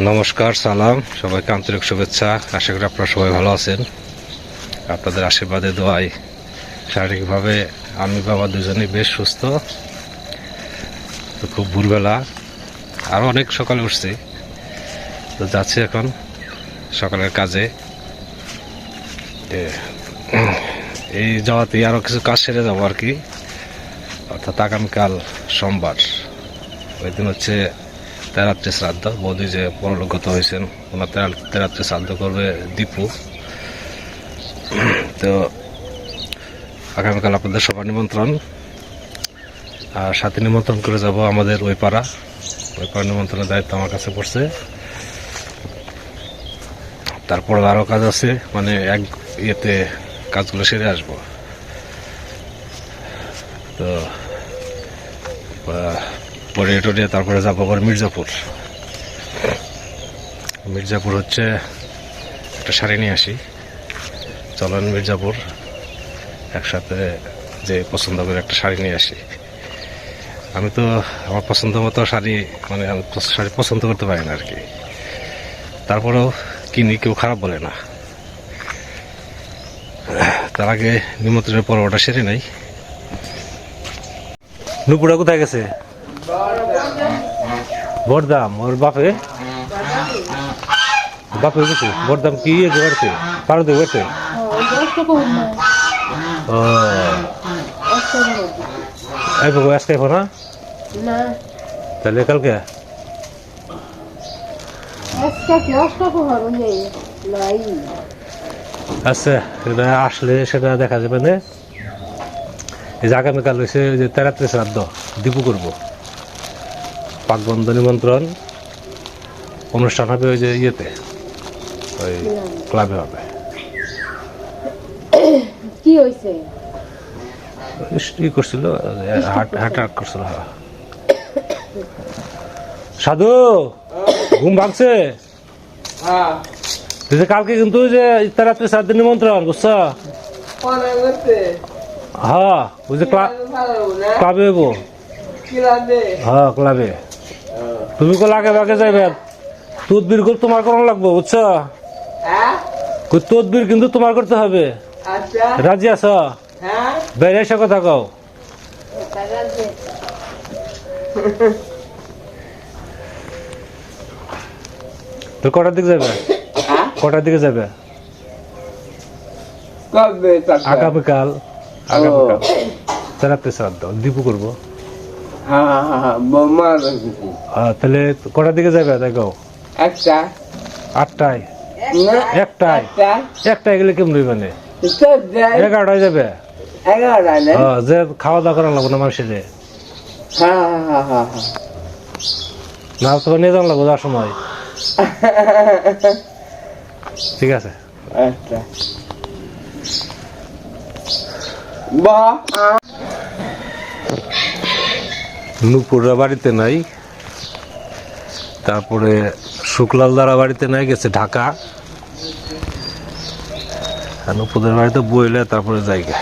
নমস্কার, সালাম। সবাইকে আন্তরিক শুভেচ্ছা। আশা করি আপনারা সবাই ভালো আছেন। আপনাদের আশীর্বাদে দোয়াই শারীরিকভাবে আমি, বাবা দুজনেই বেশ সুস্থ। তো খুব ভোরবেলা। আরও অনেক সকালে উঠছি। তো যাচ্ছি এখন সকালের কাজে। এই যাওয়াতেই আরও কিছু কাজ সেরে যাব আর কি। অর্থাৎ আগামীকাল সোমবার। ওই দিন হচ্ছে তেরাত্রি শ্রাদ্ধ বৌদি যে পরলোকগত হয়েছেন, ওনার তেরা- তেরাত্রি শ্রাদ্ধ করবে দীপু। তো আগামীকাল আপনাদের সবার নিমন্ত্রণ। আর সাথে নিমন্ত্রণ করে যাব আমাদের ওই পাড়া। ওই পাড়া নিমন্ত্রণের দায়িত্ব আমার কাছে পড়ছে। তারপর আরও কাজ আছে মানে এক ইয়েতে কাজগুলো সেরে আসব। তো পরে টরে তারপরে যাব আবার মির্জাপুর। মির্জাপুর হচ্ছে একটা শাড়ি নিয়ে আসি। চলন মির্জাপুর, একসাথে যে পছন্দ করে একটা শাড়ি নিয়ে আসি। আমি তো আমার পছন্দ মতো শাড়ি মানে আমি শাড়ি পছন্দ করতে পারি না আর কি তারপরেও কিনি, কেউ খারাপ বলে না। তার আগে নিমন্ত্রণের পর ওটা সেরে নাই। নুপুরা কোথায় গেছে? বরদাম ওর বাপে? বাপে গেছে বরদাম কি ইয়ে বাড়িতে? পারো দেবো বাড়িতে ও। এই এখন না? তাহলে কালকে? আচ্ছা সেটা আসলে সেটা দেখা যাবে না। এই যে আগামীকাল হয়েছে যে তেরাত্রি শ্রাদ্ধ, দীপু করব। পাকবন্ধ নিমন্ত্রণ অনুষ্ঠান হবে ওই যে ইয়েতে ওই ক্লাবে হবে। কি হয়েছে ই করছিল হার্ট অ্যাটাক করছিল হ্যাঁ। সাধু ঘুম ভাঙছে? হ্যাঁ। যে কালকে কিন্তু যে তেরাত্রি শ্রাদ্ধ নিমন্ত্রণ বুঝছ? হ্যাঁ ওই যে ক্লা- ক্লাবে হ্যাঁ ক্লাবে। তুমি কো লাগে বাগে যাইবে। তদবির করে তোমার করানো লাগবো বুঝছ? হ্যাঁ? তদবির কিন্তু তোমার করতে হবে। আচ্ছা। রাজি আছো? হ্যাঁ। বেড়ে এসে কথা কও। তো কটার দিকে যাবে হ্যাঁ? কটার দিকে যাবে আগামীকাল। আগামীকাল। তেরাত্রি শ্রাদ্ধ দীপু করব। তাহলে কটার দিকে যাবে দেখো? একটা আটটায়। একটায়। একটা একটায় গেলে কেমন মানে এগারোটায় যাবে? হ্যাঁ, যে খাওয়া দাওয়া করানো লাগবো না মানুষের। হ্যাঁ হ্যাঁ হ্যাঁ হ্যাঁ না তোকে নিয়ে যাওয়া লাগবো যাওয়ার সময়। ঠিক আছে। আচ্ছা। বা নুপুররা বাড়িতে নাই, তারপরে শুক্লাল দ্বারা বাড়িতে নাই, গেছে ঢাকা। নুপুরের বাড়িতে বইলে, তারপরে জায়গা।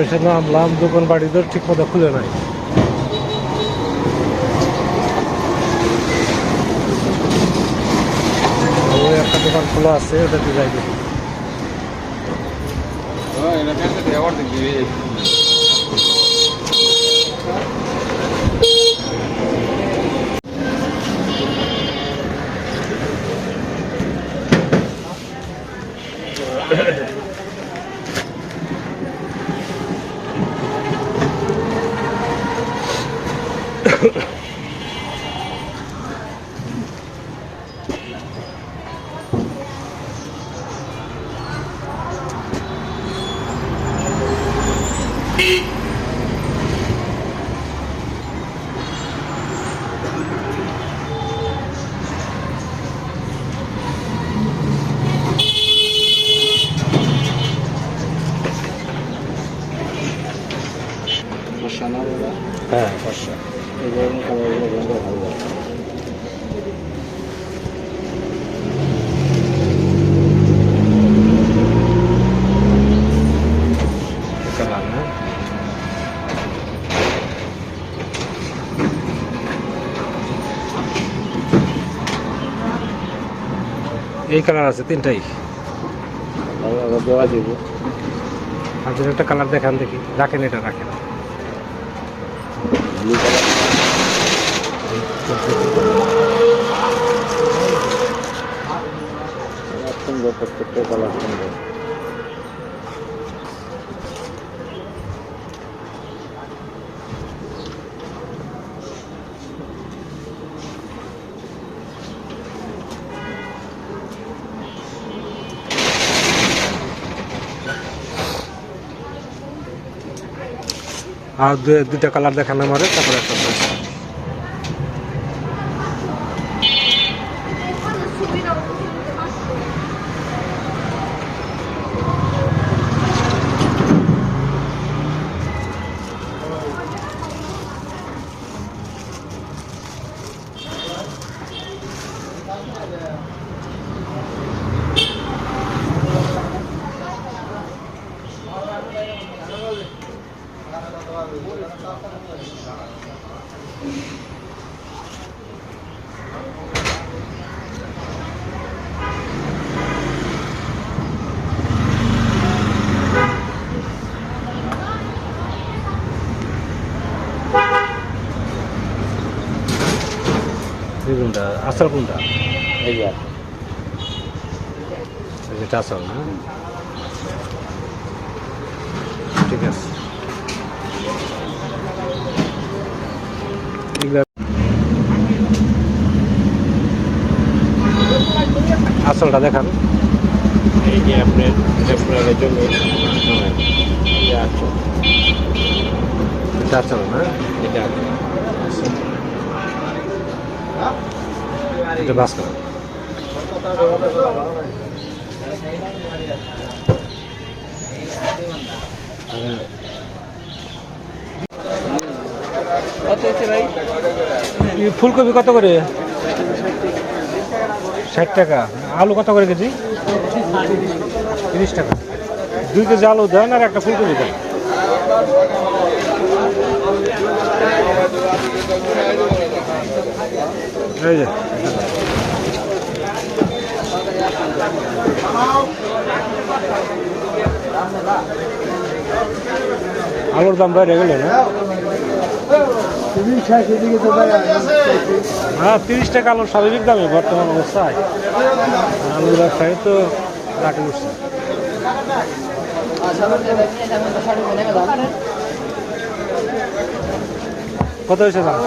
রিজার্ভেশন নামলাম দোকান বাড়িদের ঠিক মতো খুলে নাই। একটা দোকান খোলা আছে, ওটাতে যাই দেখি। এই কালার আছে তিনটাই আপনার একটা কালার দেখান দেখি রাখেন এটা রাখেন কালার আর দুইটা কালার দেখান আমারে তারপরে একটা দেখান। এই কোনটা আসল কোনটা? এই যে। যেটা আসল না? ঠিক আছে। আসলটা দেখান। এই যে আপনার আপনার জন্য। এই যে আছে এটা আসল না? এটা এটা বাস করা। ফুলকপি কত করে? ষাট টাকা। আলু কত করে কেজি? তিরিশ টাকা। দুই কেজি আলু দেন আর একটা ফুলকপি দেন। আলুর দাম বাইরে গেল না? হ্যাঁ তিরিশ টাকা আলুর স্বাভাবিক দামে বর্তমান অবস্থায়। আলুর ব্যবসায় তো রাখে কত হয়েছে দাম?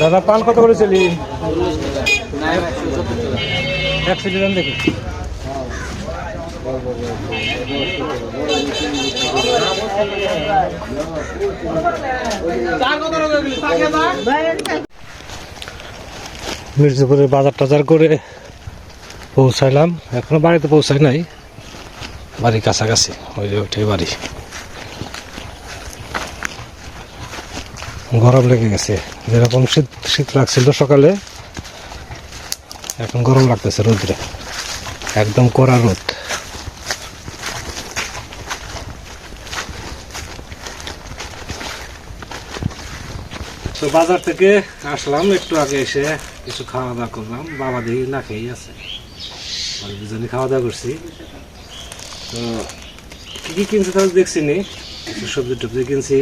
দাদা, পান কত সিটি দাম দেখি। মির্জাপুরের বাজার টাজার করে পৌঁছাইলাম। এখনও বাড়িতে পৌঁছাই নাই। বাড়ি কাছাকাছি, ওই যে ওইটাই বাড়ি। গরম লেগে গেছে। যেরকম শীত শীত লাগছিল সকালে, এখন গরম লাগতেছে রোদ্রে। একদম কড়া রোদ। তো বাজার থেকে আসলাম, একটু আগে এসে কিছু খাওয়া দাওয়া করলাম। বাবা দেখি না খেয়েই আছে। দুজনে খাওয়া দাওয়া করছি। তো কি কি কিনছে তাহলে দেখছি নি। কিছু সবজি টবজি কিনছি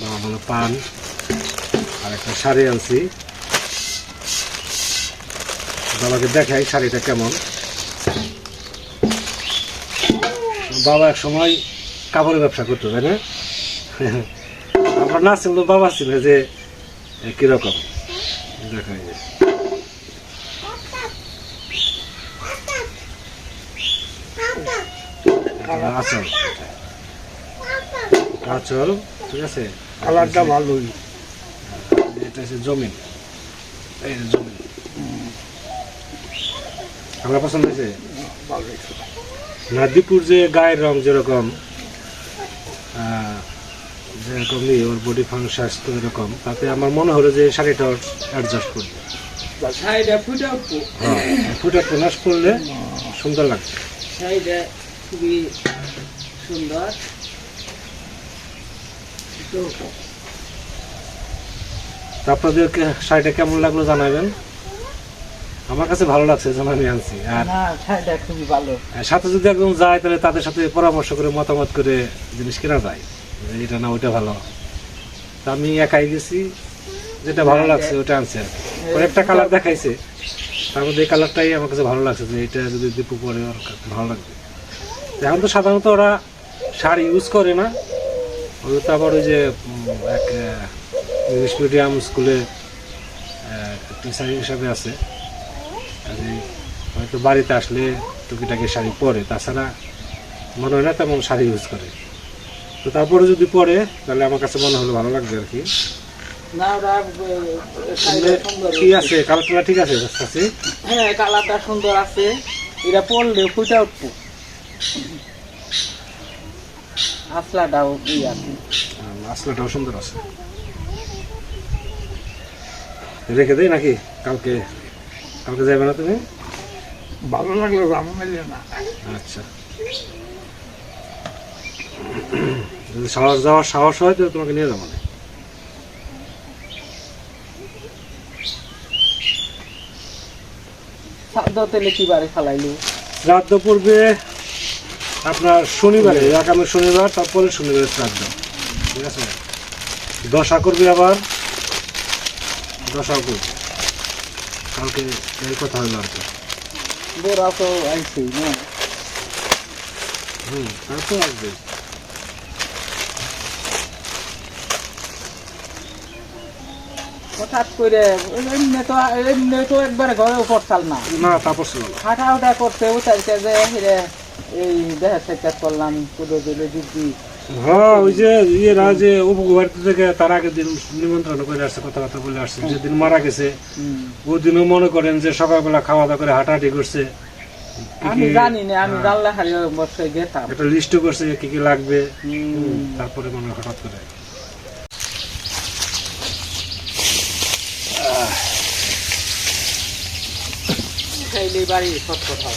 বাবা মানে পান, আর একটা শাড়ি আনছি। বাবাকে দেখাই শাড়িটা কেমন। বাবা এক সময় কাপড়ের ব্যবসা করতো, তাই না? আমার না ছিল বাবা ছিল যে কীরকম। দেখাই যে। এটা আচল আচল ঠিক আছে। কালারটা ভালোই। এটা হচ্ছে জমিন। এই যে জমিন। আমার পছন্দ হয়েছে? না দীপুর যে গায়ের রং যেরকম যেরকম ওর বডি ফাং স্বাস্থ্য এরকম তাতে আমার মনে হলো যে শাড়িটা অ্যাডজাস্ট করবে ফুটে করলে সুন্দর লাগবে। খুবই সুন্দর। তো আপনাদেরকে শাড়িটা কেমন লাগল জানাবেন? আমার কাছে ভালো লাগছে যেন আমি আনছি। আর শাড়িটা খুবই ভালো। সাথে যদি একদম যায় তাহলে তাদের সাথে পরামর্শ করে মতামত করে জিনিস কেনা যায়। এটা না ওইটা ভালো। তা আমি একাই গেছি যেটা ভালো লাগছে ওটা আনছি আর কি। কয়েকটা কালার দেখাইছে। তার মধ্যে এই কালারটাই আমার কাছে ভালো লাগছে যে এটা যদি দীপু পরে ভালো লাগবে। এখন তো সাধারণত ওরা শাড়ি ইউজ করে না। ওই তো আবার ওই যে এক ইংলিশ মিডিয়াম স্কুলে টিচার হিসাবে আছে। হয়তো বাড়িতে আসলে টুকিটাকি শাড়ি পরে তাছাড়া মনে হয় না তেমন শাড়ি ইউজ করে। তো তারপরে যদি পরে তাহলে আমার কাছে মনে হলো ভালো লাগবে আর কি। কি আছে কালারটা ঠিক আছে আছে হ্যাঁ কালারটা সুন্দর আছে। এটা পরলে ফুটে উঠবো। আসলাটাও ই আছে। আসলাটাও সুন্দর আছে। রেখে দেই নাকি? কালকে কালকে যাবে না তুমি? ভালো লাগল রাম মেলে না। আচ্ছা। যদি সাহস যাওয়ার সাহস হয় তাহলে তোমাকে নিয়ে যাব। না সাদ্য তেলে কি বারে ফালাইলো শ্রাদ্ধ পড়বে আপনার শনিবারে আগামী শনিবার তারপরে শনিবারে শ্রাদ্ধ ঠিক আছে? দশা করবে আবার। দশাও করবে কালকে এই কথা হলো আর কি। বোরা তো আইছে না? হুম তারপর আসবে। হঠাৎ করে এমনি তো এমনি তো একবারে ঘরে উপর চাল না। না তারপর ছিল হাঁটা উঠা করতে উঠাইছে যে হিরে এই দেহের থেকে করলাম দিলে দিদি হ্যাঁ ওই যে ইয়েরা যে উপবাড়িতে থেকে তার আগের দিন নিমন্ত্রণ করে আসছে কথাবার্তা বলে আসছে যেদিন মারা গেছে ওই মনে করেন যে সকালবেলা খাওয়া দাওয়া করে হাঁটাহাঁটি করছে কি আমি কি- জানি না আমি জানলা হারিয়ে বসে গেতাম। একটা লিস্টও করছে কি কি লাগবে। তারপরে মনে হয় হঠাৎ করে। বাড়ি সব কথা।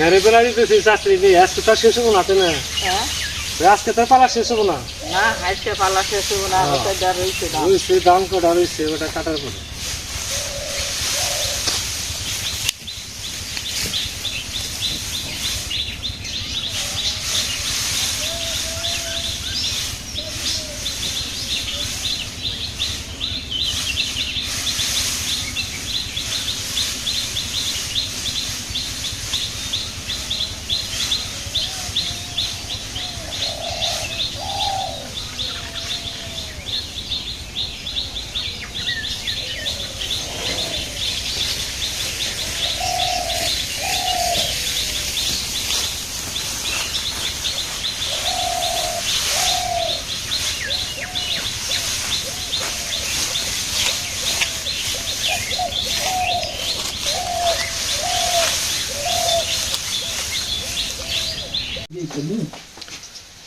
ঘরে বেলা দিতেছি চাকরি নেই আজকে তো আর শেষ হব না তাই না হ্যাঁ আজকে তো পালা শেষ হব না না আজকে পালা শেষ হব না হ্যাঁ। ওটা যা রয়েছে দাম। ওই সে দাম কটা রয়েছে ওটা কাটার পরে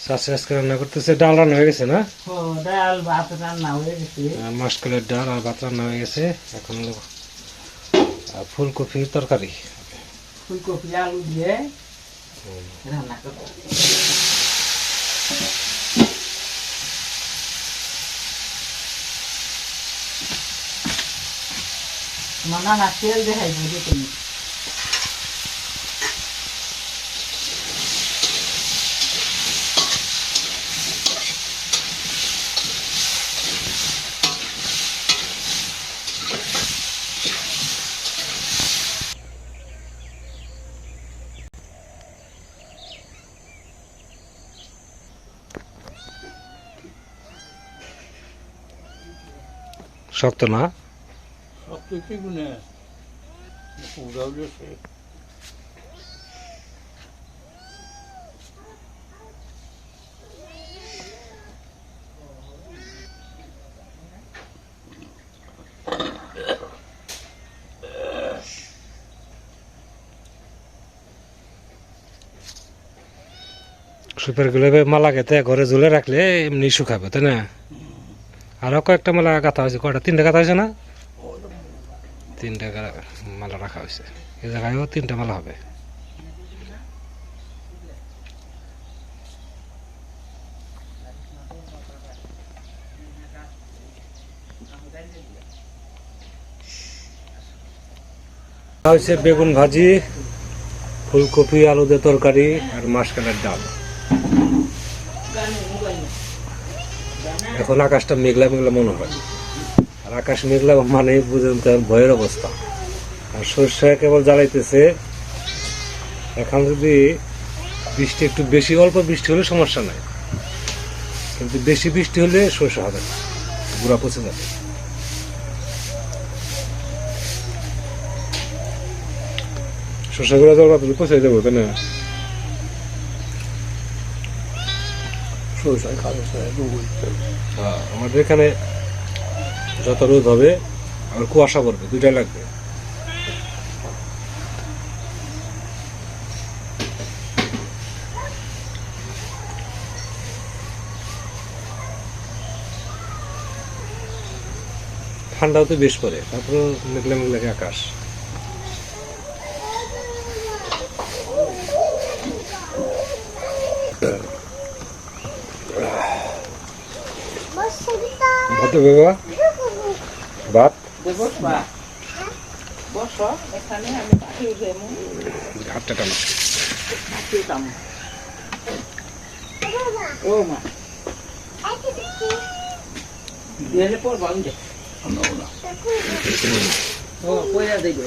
চাষে আজকে রান্না করতেছে ডাল রান্না হয়ে গেছে না? ও, ডাল ভাত রান্না হয়ে গেছে। আহ, মাসকলের ডাল আর ভাত রান্না হয়ে গেছে। এখন হলো আহ, ফুলকপির তরকারি। ফুলকপি আলু দিয়ে রান্না করব। তোমার নানা তেল দেখাই বুঝে তুমি। শক্ত না? ঠিক সুপারগুলো মালা গেতে ঘরে ঝুলে রাখলে এমনি শুকাবে তাই না? আরও কয়েকটা মালা গাঁথা হয়েছে। কয়টা? তিনটা গাঁথা হয়েছে না? তিনটা মালা রাখা হয়েছে। এই জায়গায়ও তিনটা মালা হবে। হয়েছে বেগুন ভাজি, ফুলকপি আলুদের তরকারি আর মাসকালের ডাল। এখন আকাশটা মেঘলা মেঘলা মনে হয়। আর আকাশ মেঘলা মানে বুঝেন তো ভয়ের অবস্থা। আর সর্ষে কেবল জ্বালাইতেছে। এখন যদি বৃষ্টি একটু বেশি, অল্প বৃষ্টি হলে সমস্যা নাই। কিন্তু বেশি বৃষ্টি হলে সর্ষে হবে না। গুড়া পচে যাবে। শসা গুঁড়া জল পচে যাব তাই না? সরষা খাওয়া হ্যাঁ আমাদের এখানে যত রোদ হবে আর কুয়াশা পড়বে, দুইটাই লাগবে। ঠান্ডাও তো বেশ পড়ে তারপরে মেঘলা মেঘলা আকাশ। ভাত বাবা? ভাত বসবা বসো এখানে আমি পাঠিয়ে দেবো হাতটা টানো। ও মা। দিলে পর বান্ধে ও পয়সা দেবে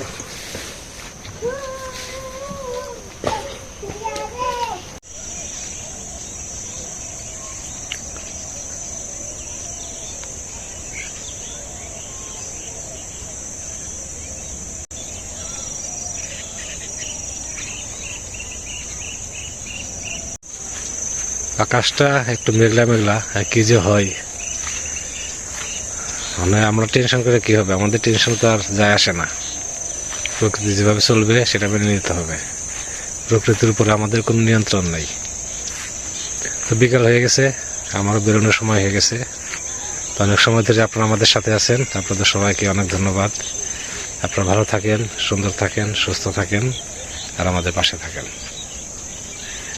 আকাশটা একটু মেঘলা মেঘলা কি যে হয়? মানে আমরা টেনশন করে কি হবে? আমাদের টেনশন তো আর যায় আসে না। প্রকৃতি যেভাবে চলবে, সেটা মেনে নিতে হবে। প্রকৃতির উপরে আমাদের কোনো নিয়ন্ত্রণ নেই। তো বিকাল হয়ে গেছে, আমারও বেরোনোর সময় হয়ে গেছে। তো অনেক সময় ধরে আপনারা আমাদের সাথে আছেন। আপনাদের সবাইকে অনেক ধন্যবাদ। আপনারা ভালো থাকেন, সুন্দর থাকেন, সুস্থ থাকেন, আর আমাদের পাশে থাকেন।